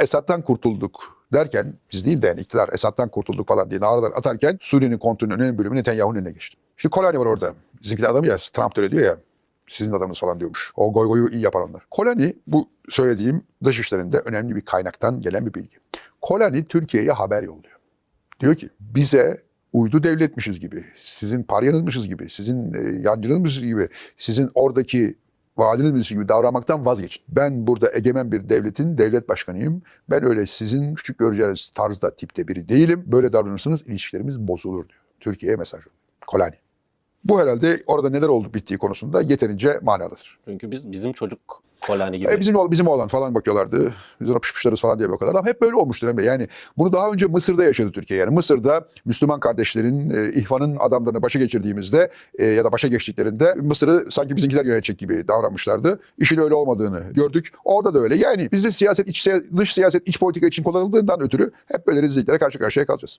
Esad'dan kurtulduk derken biz değil de yani iktidar Esad'dan kurtulduk falan diye naralar atarken Suriye'nin kontrolünün önemli bölümü Netanyahu'nun eline geçti. Şimdi Kolani var orada. Bizimkiler adamı ya Trump da öyle diyor ya sizin adamınız falan diyormuş. O goy goyu iyi yapan onlar. Kolani bu söylediğim dış işlerinde önemli bir kaynaktan gelen bir bilgi. Kolani Türkiye'ye haber yolluyor. Diyor ki bize uydu devletmişiz gibi, sizin paryanızmışız gibi, sizin e, yancınızmışız gibi, sizin oradaki vaadinizmişiz gibi davranmaktan vazgeçin. Ben burada egemen bir devletin devlet başkanıyım. Ben öyle sizin küçük göreceğiniz tarzda, tipte biri değilim. Böyle davranırsanız ilişkilerimiz bozulur diyor. Türkiye'ye mesaj. Kolani. Bu herhalde orada neler oldu bittiği konusunda yeterince manalıdır. Çünkü biz bizim çocuk kolani gibi. E bizim bizim oğlan falan bakıyorlardı. Biz ona pışpışlarız falan diye bakıyorlar. Ama hep böyle olmuştur Emre. Yani bunu daha önce Mısır'da yaşadı Türkiye. Yani Mısır'da Müslüman kardeşlerin, e, İhvan'ın adamlarını başa geçirdiğimizde e, ya da başa geçtiklerinde Mısır'ı sanki bizimkiler yönetecek gibi davranmışlardı. İşin öyle olmadığını gördük. Orada da öyle. Yani bizde siyaset, iç, dış siyaset, iç politika için kullanıldığından ötürü hep böyle rezilliklere karşı karşıya kalacağız.